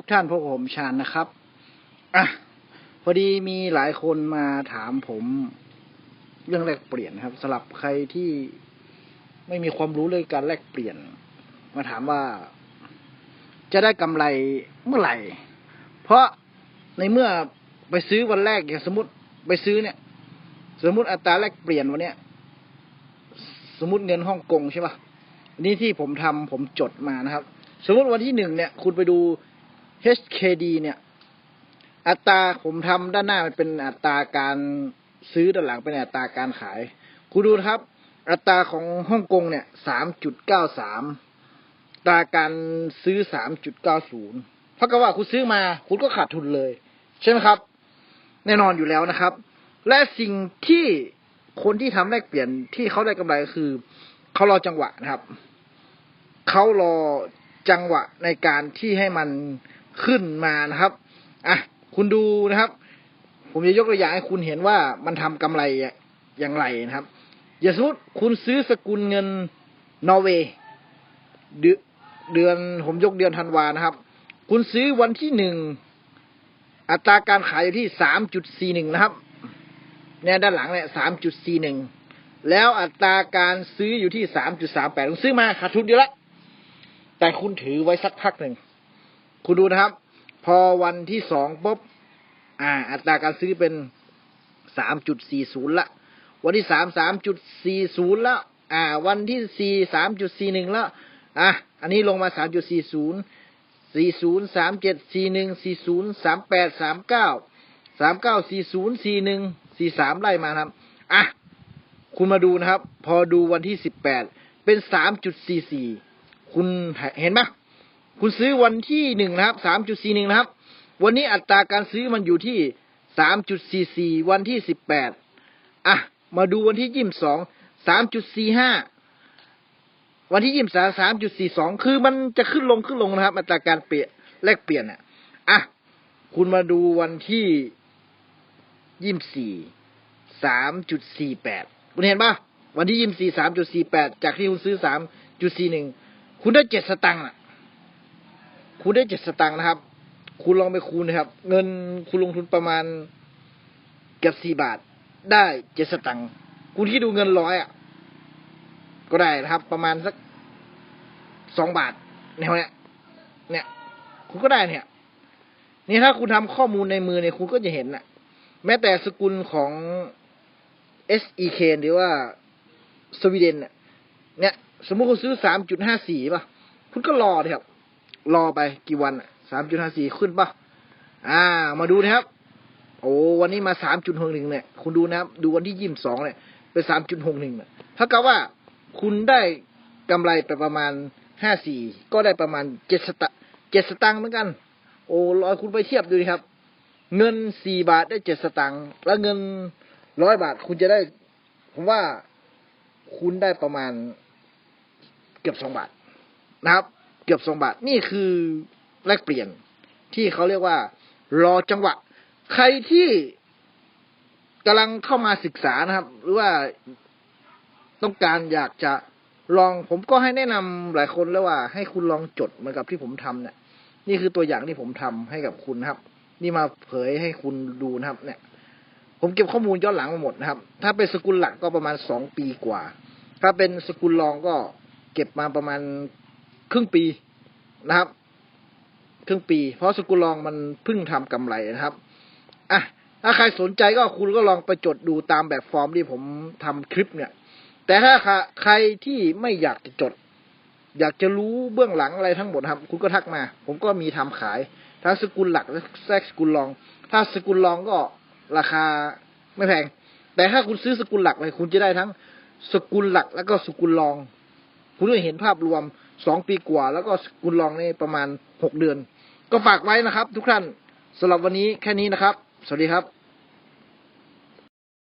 ทุกท่านพวกผมชาญนะครับอะพอดีมีหลายคนมาถามผมเรื่องแลกเปลี่ยนครับสำหรับใครที่ไม่มีความรู้เรื่องการแลกเปลี่ยน มาถามว่าจะได้กำไรเมื่อไหร่ เพราะในเมื่อไปซื้อวันแรกอย่างสมมติไปซื้อเนี่ย สมมติอัตราแลกเปลี่ยนวันเนี้ยสมมติเงินฮ่องกงใช่ปะนี่ที่ผมทำผมจดมานะครับ สมมติวันที่หนึ่งเนี่ย คุณไปดู HKD เนี่ย อัตราผมทำด้านหน้ามันเป็นอัตราการซื้อด้านหลังเป็นอัตราการขาย คุณดูครับ อัตราของฮ่องกงเนี่ยสามจุดเก้าสามตราการซื้อสามจุดเก้าศูนย์เพราะกับว่าคุณซื้อมา คุณก็ขาดทุนเลย ใช่ไหมครับ แน่นอนอยู่แล้วนะครับ และสิ่งที่คนที่ทำแลกเปลี่ยนที่เขาได้กำไรก็คือเขารอจังหวะนะครับเขารอจังหวะในการที่ให้มัน ขึ้นมานะครับอะคุณดูนะครับ ผมจะยกตัวอย่างให้คุณเห็นว่ามันทำกำไรอย่างไรนะครับ อย่าสมมติคุณซื้อสกุลเงินนอร์เวย์เดือนเดือนผมยกเดือนธันวานะครับ คุณซื้อวันที่หนึ่งอัตราการขายอยู่ที่สามจุดสี่หนึ่งนะครับเนี่ยด้านหลังเนี่ยสามจุดสี่หนึ่งแล้วอัตราการซื้ออยู่ที่สามจุดสามแปดคุณซื้อมาขาดทุนเดียวละแต่คุณถือไว้สักพักหนึ่ง คุณดูนะครับ พอวันที่สองปุ๊บอ่า อัตราการซื้อเป็นสามจุดสี่ศูนย์ละ วันที่สามสามจุดสี่ศูนย์ล้วอ่า วันที่สี่สามจุดสี่หนึ่งล้วอะอันนี้ลงมาสามจุดสี่ศูนย์สี่ศูนย์สามเจ็ดสี่หนึ่งสี่ศูนย์สามแปดสามเก้าสามเก้าสี่ศูนย์สี่หนึ่งสี่สามไล่มาครับ อะ คุณมาดูนะครับ พอดูวันที่สิบแปดเป็นสามจุดสี่สี่คุณเห็นไหม คุณซื้อวันที่หนึ่งนะครับสามจุดสี่หนึ่งนะครับ วันนี้อัตราการซื้อมันอยู่ที่สามจุดสี่สี่วันที่สิบแปดอะ มาดูวันที่ยี่สิบสองสามจุดสี่ห้าวันที่ยี่สิบสามสามจุดสี่สองคือมันจะขึ้นลงขึ้นลงนะครับ อัตราการเปลี่ยนแลกเปลี่ยนอะอะคุณมาดูวันที่ยี่สิบสี่สามจุดสี่แปดคุณเห็นปะวันที่ยี่สิบสี่สามจุดสี่แปดจากที่คุณซื้อสามจุดสี่หนึ่งคุณได้เจ็ดสตังค์อะ คุณได้เจ็ดสตังค์นะครับคุณลองไปคูณนะครับ เงินคุณลงทุนประมาณเกือบสี่บาท ได้เจ็ดสตังค์คุณที่ดูเงินร้อยอะ ก็ได้นะครับ ประมาณสักสองบาทแนวเนี้ยเนี่ย คุณก็ได้เนี่ย นี่ถ้าคุณทำข้อมูลในมือเนี่ยคุณก็จะเห็นน่ะ แม้แต่สกุลของ SEK หรือว่าสวีเดนเนี่ยเนี่ยสมมุติคุณซื้อสามจุดห้าสี่ป่ะ คุณก็รอเลยค รอไปกี่วันสามจุดห้าสี่ขึ้นปะอ่า มาดูนะครับ โอ้วันนี้มาสามจุดหกหนึ่งเนี่ย คุณดูนะครับ ดูวันที่ยี่สิบสองเนี่ย เป็นสามจุดหกหนึ่งเนี่ยถ้ากับว่าคุณได้กำไรไปประมาณห้าสี่ก็ได้ประมาณเจ็ดสตเจ็ดสตังค์เหมือนกัน โอ้ลอยคุณไปเทียบดูดิครับ เงินสี่บาทได้เจ็ดสตังค์แล้วเงินร้อยบาทคุณจะได้ ผมว่าคุณได้ประมาณเกือบสองบาทนะครับ เกือบสองบาท นี่คือแลกเปลี่ยนที่เขาเรียกว่า รอจังหวะ ใครที่กำลังเข้ามาศึกษานะครับ หรือว่าต้องการอยากจะลองผมก็ให้แนะนำหลายคนแล้วว่า ให้คุณลองจดเหมือนกับที่ผมทำเนี่ย นี่คือตัวอย่างที่ผมทำให้กับคุณนะครับ นี่มาเผยให้คุณดูนะครับ เนี่ย ผมเก็บข้อมูลย้อนหลังมาหมดนะครับ ถ้าเป็นสกุลหลักก็ประมาณสองปีกว่า ถ้าเป็นสกุลรองก็เก็บมาประมาณ ครึ่งปีนะครับ ครึ่งปี เพราะสกุลรองมันเพิ่งทำกำไรนะครับอะถ้าใครสนใจก็คุณก็ลองไปจดดูตามแบบฟอร์มที่ผมทำคลิปเนี่ย แต่ถ้าใครที่ไม่อยากจะจด อยากจะรู้เบื้องหลังอะไรทั้งหมดครับ คุณก็ทักมา ผมก็มีทำขาย ทั้งสกุลหลักและแทรกสกุลรอง ถ้าสกุลรองก็ราคาไม่แพง แต่ถ้าคุณซื้อสกุลหลักเลยคุณจะได้ทั้งสกุลหลักแล้วก็สกุลรอง คุณจะเห็นภาพรวมสองปีกว่า แล้วก็สกุลองในประมาณหกเดือน ก็ฝากไว้นะครับ ทุกท่านสำหรับวันนี้แค่นี้นะครับ สวัสดีครับ